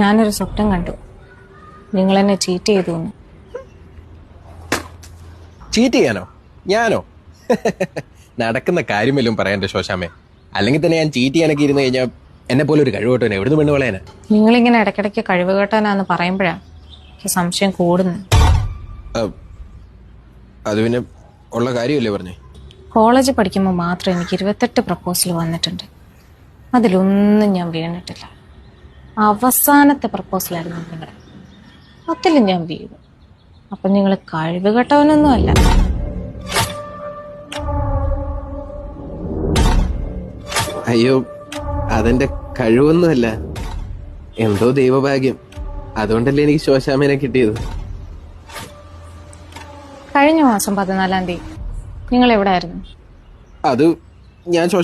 ഞാനൊരു സ്വപ്നം കണ്ടു. നിങ്ങൾ എന്നെ ചീറ്റ് ചെയ്തു ചീറ്റ് ചെയ്യാനോ? ഞാനോ? നടക്കുന്ന കാര്യമല്ലോ പറയാൻ ശോശാമേ അല്ലെങ്കിൽ തന്നെ ഞാൻ ചീറ്റ് ചെയ്യാനൊക്കെ ഇരുന്ന് കഴിഞ്ഞാൽ എന്നെ പോലെ ഒരു കഴിവോട്ടോ എവിടുന്ന് പെണ്ണ് വളയാനാ? നിങ്ങളിങ്ങനെ ഇടയ്ക്കിടയ്ക്ക് കഴിവ് കേട്ടാനാന്ന് പറയുമ്പോഴാണ് എനിക്ക് സംശയം കൂടുന്നു അത് പിന്നെ ഉള്ള കാര്യമല്ലേ പറഞ്ഞേ? കോളേജ് പഠിക്കുമ്പോൾ മാത്രം എനിക്ക് ഇരുപത്തെട്ട് പ്രപ്പോസൽ വന്നിട്ടുണ്ട്. അതിലൊന്നും ഞാൻ വീണിട്ടില്ല. അവസാനത്തെ പ്രപ്പോസലായിരുന്നു നിങ്ങളുടെ അതിലും ഞാൻ വീണു അപ്പം നിങ്ങൾ കഴിവ് കേട്ടവനൊന്നും അല്ല. അയ്യോ അതെന്റെ കഴിവൊന്നുമല്ല എന്തോ ദൈവഭാഗ്യം. അതുകൊണ്ടല്ലേ എനിക്ക് ശോശാമേനെ കിട്ടിയത്. കഴിഞ്ഞ മാസം പതിനാലാം തീയതി. നിങ്ങൾ എവിടെ ആയിരുന്നു അത് ഞാൻ ശോശ